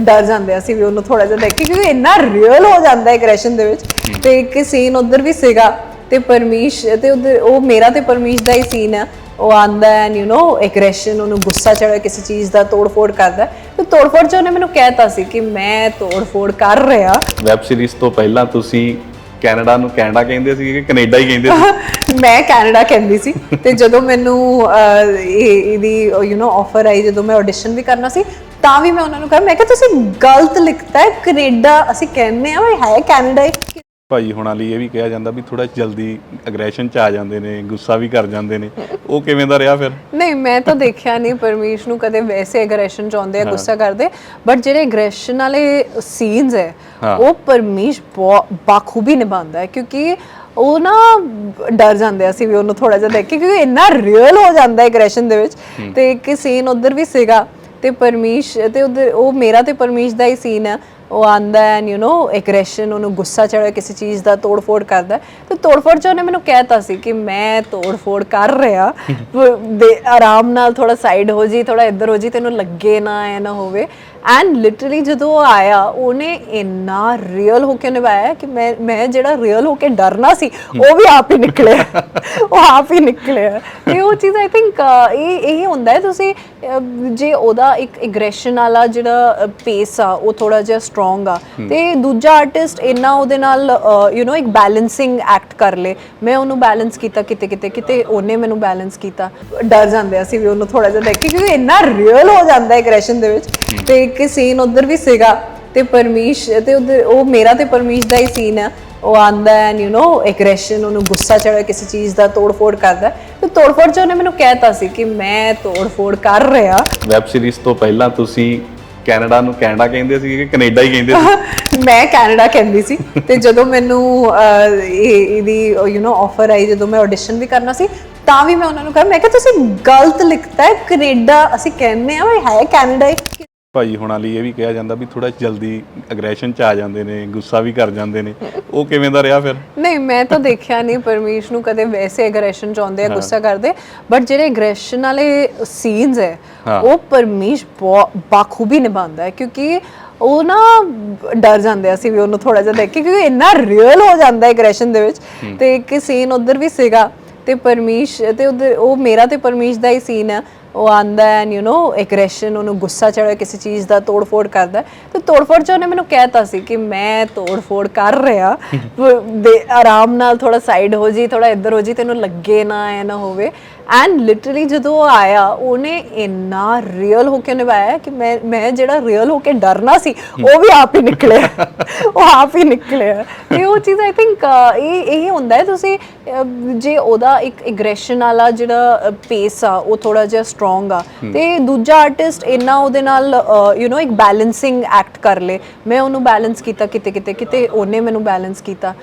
ਡਰ ਜਾਂਦੇ ਅਸੀਂ ਵੀ ਉਹਨੂੰ ਥੋੜਾ ਜਿਹਾ ਦੇਖ ਕੇ ਕਿਉਂਕਿ ਇੰਨਾ ਰੀਅਲ ਹੋ ਜਾਂਦਾ ਹੈ ਐਗਰੈਸ਼ਨ ਦੇ ਵਿੱਚ ਤੇ ਇੱਕ ਸੀਨ ਉਧਰ ਵੀ ਸੀਗਾ ਤੇ ਪਰਮੀਸ਼ ਤੇ ਉਧਰ ਉਹ ਮੇਰਾ ਤੇ ਪਰਮੀਸ਼ ਦਾ ਹੀ ਸੀਨ ਆ। ਉਹ ਆਂਦਾ ਐਂਡ ਯੂ نو ਐਗਰੈਸ਼ਨ ਉਹਨੂੰ ਗੁੱਸਾ ਚੜਿਆ ਕਿਸੇ ਚੀਜ਼ ਦਾ ਤੋੜ-ਫੋੜ ਕਰਦਾ। ਤੇ ਤੋੜ-ਫੋੜ ਚ ਉਹਨੇ ਮੈਨੂੰ ਕਹਿਤਾ ਸੀ ਕਿ ਮੈਂ ਤੋੜ-ਫੋੜ ਕਰ ਰਿਹਾ। ਵੈਬ ਸੀਰੀਜ਼ ਤੋਂ ਪਹਿਲਾਂ ਤੁਸੀਂ ਕੈਨੇਡਾ ਨੂੰ ਕੈਨੇਡਾ ਕਹਿੰਦੇ ਸੀ ਕਿ ਕੈਨੇਡਾ ਹੀ ਕਹਿੰਦੇ ਸੀ। ਮੈਂ ਕੈਨੇਡਾ ਕਹਿੰਦੀ ਸੀ ਤੇ ਜਦੋਂ ਮੈਨੂੰ ਇਹਦੀ ਯੂ نو ਆਫਰ ਆਈ, ਜਦੋਂ ਮੈਂ ਆਡੀਸ਼ਨ ਵੀ ਕਰਨਾ ਸੀ, ਤਾਂ ਵੀ ਮੈਂ ਉਹਨਾਂ ਨੂੰ ਕਿਹਾ, ਮੈਂ ਕਿਹਾ, ਤੁਸੀਂ ਗਲਤ ਲਿਖਤਾ ਹੈ, ਕੈਨੇਡਾ ਅਸੀਂ ਕਹਿੰਦੇ ਆ ਹੈ ਕੈਨੇਡਾ ਹੀ। ਭਾਈ ਹੁਣਾਂ ਲਈ ਇਹ ਵੀ ਕਿਹਾ ਜਾਂਦਾ ਵੀ ਥੋੜਾ ਜਲਦੀ ਐਗਰੈਸ਼ਨ ਚ ਆ ਜਾਂਦੇ ਨੇ ਗੁੱਸਾ ਵੀ ਕਰ ਜਾਂਦੇ ਨੇ। ਉਹ ਕਿਵੇਂ ਦਾ ਰਿਹਾ ਫਿਰ? ਨਹੀਂ ਮੈਂ ਤਾਂ ਦੇਖਿਆ ਨਹੀਂ ਪਰਮੇਸ਼ ਨੂੰ ਕਦੇ ਵੈਸੇ ਐਗਰੈਸ਼ਨ ਚ ਆਉਂਦੇ ਆ ਗੁੱਸਾ ਕਰਦੇ ਬਟ ਜਿਹੜੇ ਐਗਰੈਸ਼ਨ ਵਾਲੇ ਸੀਨਸ ਹੈ ਹਾਂ। ਉਹ ਪਰਮੇਸ਼ ਬਾਖੂਬੀ ਨਿਭਾਉਂਦਾ ਹੈ ਕਿਉਂਕਿ ਉਹ ਨਾ ਡਰ ਜਾਂਦੇ ਅਸੀਂ ਵੀ ਉਹਨੂੰ ਥੋੜਾ ਜਿਹਾ ਦੇਖ ਕੇ ਕਿਉਂਕਿ ਇੰਨਾ ਰੀਅਲ ਹੋ ਜਾਂਦਾ ਹੈ ਐਗਰੈਸ਼ਨ ਦੇ ਵਿੱਚ। ਤੇ ਇੱਕ ਸੀਨ ਉਧਰ ਵੀ ਸੀਗਾ ਤੇ ਪਰਮੇਸ਼ ਤੇ ਉਧਰ ਉਹ ਮੇਰਾ ਤੇ ਪਰਮੇਸ਼ ਦਾ ਹੀ ਸੀਨ ਆ ਉਹ ਆਂਦਾ ਐਂਡ ਯੂ نو ਐਗਰੈਸ਼ਨ ਉਹਨੂੰ ਗੁੱਸਾ ਚੜਿਆ ਕਿਸੇ ਚੀਜ਼ ਦਾ ਤੋੜ-ਫੋੜ ਕਰਦਾ ਹੈ। ਤੇ ਤੋੜ-ਫੋੜ ਚ ਉਹਨੇ ਮੈਨੂੰ ਕਹਿਤਾ ਸੀ ਕਿ ਮੈਂ ਤੋੜ-ਫੋੜ ਕਰ ਰਿਹਾ ਆਰਾਮ ਨਾਲ ਥੋੜਾ ਸਾਈਡ ਹੋ ਜੀ ਥੋੜਾ ਇੱਧਰ ਹੋ ਜੀ ਤੈਨੂੰ ਲੱਗੇ ਨਾ ਐ ਨਾ ਹੋਵੇ ਐਂਡ ਲਿਟਰਲੀ ਜਦੋਂ ਉਹ ਆਇਆ ਉਹਨੇ ਇੰਨਾ ਰੀਅਲ ਹੋ ਕੇ ਨਿਭਾਇਆ ਕਿ ਮੈਂ ਮੈਂ ਜਿਹੜਾ ਰੀਅਲ ਹੋ ਕੇ ਡਰਨਾ ਸੀ ਉਹ ਵੀ ਆਪ ਹੀ ਨਿਕਲਿਆ। ਉਹ ਆਪ ਹੀ ਨਿਕਲਿਆ। ਤੇ ਉਹ ਚੀਜ਼ ਆਈ ਥਿੰਕ ਇਹ ਇਹ ਹੁੰਦਾ ਹੈ ਤੁਸੀਂ ਜੇ ਉਹਦਾ ਇੱਕ ਐਗਰੈਸ਼ਨ ਵਾਲਾ ਜਿਹੜਾ ਪੇਸ ਆ ਉਹ ਥੋੜਾ ਜਿਹਾ ਸਟਰੋਂਗ ਆ ਤੇ ਦੂਜਾ ਆਰਟਿਸਟ ਇੰਨਾ ਉਹਦੇ ਨਾਲ ਯੂ نو ਇੱਕ ਬੈਲੈਂਸਿੰਗ ਐਕਟ ਕਰ ਲੇ। ਮੈਂ ਉਹਨੂੰ ਬੈਲੈਂਸ ਕੀਤਾ ਕਿਤੇ ਕਿਤੇ ਕਿਤੇ ਉਹਨੇ ਮੈਨੂੰ ਬੈਲੈਂਸ ਕੀਤਾ। ਡਰ ਜਾਂਦੇ ਅਸੀਂ ਵੀ ਉਹਨੂੰ ਥੋੜਾ ਜਿਹਾ ਦੇਖ ਕੇ ਕਿਉਂਕਿ ਇੰਨਾ ਰੀਅਲ ਹੋ ਜਾਂਦਾ ਐਗਰੈਸ਼ਨ ਦੇ ਵਿੱਚ। ਤੇ ਇੱਕ ਸੀਨ ਉਧਰ ਵੀ ਸੀਗਾ ਤੇ ਪਰਮੇਸ਼ ਤੇ ਉਧਰ ਉਹ ਮੇਰਾ ਤੇ ਪਰਮੇਸ਼ ਦਾ ਹੀ ਸੀਨ ਆ ਉਹ ਆਂਦਾ ਐਂਡ ਯੂ نو ਐਗਰੈਸ਼ਨ ਉਹਨੂੰ ਗੁੱਸਾ ਚੜਿਆ ਕਿਸੇ ਚੀਜ਼ ਦਾ ਤੋੜ-ਫੋੜ ਕਰਦਾ ਹੈ। ਤੇ ਤੋੜ-ਫੋੜ ਚ ਉਹਨੇ ਮੈਨੂੰ ਕਹਿਤਾ ਸੀ ਕਿ ਮੈਂ ਤੋੜ-ਫੋੜ ਕਰ ਰਿਹਾ ਵੈਬ ਸੀਰੀਜ਼ ਤੋਂ ਪਹਿਲਾਂ ਤੁਸੀਂ ਕੈਨੇਡਾ ਨੂੰ ਕੈਨੇਡਾ ਕਹਿੰਦੇ ਸੀ ਕਿ ਕੈਨੇਡਾ ਹੀ ਕਹਿੰਦੇ ਸੀ ਮੈਂ ਕੈਨੇਡਾ ਕਹਿੰਦੀ ਸੀ ਤੇ ਜਦੋਂ ਮੈਨੂੰ ਅਹ, ਇਹ ਇਹਦੀ ਯੂ نو ਆਫਰ ਆਈ ਜਦੋਂ ਮੈਂ ਆਡੀਸ਼ਨ ਵੀ ਕਰਨਾ ਸੀ ਤਾਂ ਵੀ ਮੈਂ ਉਹਨਾਂ ਨੂੰ ਕਿਹਾ ਮੈਂ ਕਿਹਾ ਤੁਸੀਂ ਗਲਤ ਲਿਖਤਾ ਹੈ ਕੈਨੇਡਾ ਅਸੀਂ ਕਹਿੰਦੇ ਆ ਵੀ ਹੈ ਕੈਨੇਡਾ ਹੀ ਭਾਈ ਹੁਣਾਂ ਲਈ ਇਹ ਵੀ ਕਿਹਾ ਜਾਂਦਾ ਵੀ ਥੋੜਾ ਜਲਦੀ ਐਗਰੈਸ਼ਨ ਚ ਆ ਜਾਂਦੇ ਨੇ ਗੁੱਸਾ ਵੀ ਕਰ ਜਾਂਦੇ ਨੇ। ਉਹ ਕਿਵੇਂ ਦਾ ਰਿਹਾ ਫਿਰ? ਨਹੀਂ ਮੈਂ ਤਾਂ ਦੇਖਿਆ ਨਹੀਂ ਪਰਮੇਸ਼ ਨੂੰ ਕਦੇ ਵੈਸੇ ਐਗਰੈਸ਼ਨ ਚ ਆਉਂਦੇ ਆ ਗੁੱਸਾ ਕਰਦੇ ਬਟ ਜਿਹੜੇ ਐਗਰੈਸ਼ਨ ਵਾਲੇ ਸੀਨਸ ਹੈ। ਉਹ ਪਰਮੇਸ਼ ਬਾਖੂਬੀ ਨਿਭਾਉਂਦਾ ਹੈ ਕਿਉਂਕਿ ਉਹ ਨਾ ਡਰ ਜਾਂਦੇ ਅਸੀਂ ਵੀ ਉਹਨੂੰ ਥੋੜਾ ਜਿਹਾ ਦੇਖ ਕੇ ਕਿਉਂਕਿ ਇੰਨਾ ਰੀਅਲ ਹੋ ਜਾਂਦਾ ਹੈ ਐਗਰੈਸ਼ਨ ਦੇ ਵਿੱਚ। ਤੇ ਇੱਕ ਸੀਨ ਉਧਰ ਵੀ ਸੀਗਾ ਤੇ ਪਰਮੇਸ਼ ਤੇ ਉਧਰ ਉਹ ਮੇਰਾ ਤੇ ਪਰਮੇਸ਼ ਦਾ ਹੀ ਸੀਨ ਆ। ਉਹ ਆਂਦਾ ਐਂਡ ਯੂ نو ਐਗਰੈਸ਼ਨ ਉਹਨੂੰ ਗੁੱਸਾ ਚੜਿਆ ਕਿਸੇ ਚੀਜ਼ ਦਾ ਤੋੜ-ਫੋੜ ਕਰਦਾ ਹੈ। ਤੇ ਤੋੜ-ਫੋੜ ਚ ਉਹਨੇ ਮੈਨੂੰ ਕਹਿਤਾ ਸੀ ਕਿ ਮੈਂ ਤੋੜ-ਫੋੜ ਕਰ ਰਿਹਾ ਆਰਾਮ ਨਾਲ ਥੋੜਾ ਸਾਈਡ ਹੋ ਜੀ ਥੋੜਾ ਇੱਧਰ ਹੋ ਜੀ ਤੈਨੂੰ ਲੱਗੇ ਨਾ ਐ ਨਾ ਹੋਵੇ ਐਂਡ ਲਿਟਰਲੀ ਜਦੋਂ ਉਹ ਆਇਆ ਉਹਨੇ ਇੰਨਾ ਰੀਅਲ ਹੋ ਕੇ ਨਿਭਾਇਆ ਕਿ ਮੈਂ ਮੈਂ ਜਿਹੜਾ ਰੀਅਲ ਹੋ ਕੇ ਡਰਨਾ ਸੀ ਉਹ ਵੀ ਆਪ ਹੀ ਨਿਕਲਿਆ। ਉਹ ਆਪ ਹੀ ਨਿਕਲਿਆ। ਤੇ ਉਹ ਚੀਜ਼ ਆਈ ਥਿੰਕ ਇਹ ਇਹ ਹੁੰਦਾ ਹੈ ਤੁਸੀਂ ਜੇ ਉਹਦਾ ਇੱਕ ਐਗਰੈਸ਼ਨ ਵਾਲਾ ਜਿਹੜਾ ਪੇਸ ਆ ਉਹ ਥੋੜਾ ਜਿਹਾ ਸਟਰੋਂਗ ਆ ਤੇ ਦੂਜਾ ਆਰਟਿਸਟ ਇੰਨਾ ਉਹਦੇ ਨਾਲ ਯੂ نو ਇੱਕ ਬੈਲੈਂਸਿੰਗ ਐਕਟ ਕਰ ਲੇ। ਮੈਂ ਉਹਨੂੰ ਬੈਲੈਂਸ ਕੀਤਾ ਕਿਤੇ ਕਿਤੇ ਕਿਤੇ ਉਹਨੇ ਮੈਨੂੰ ਬੈਲੈਂਸ ਕੀਤਾ।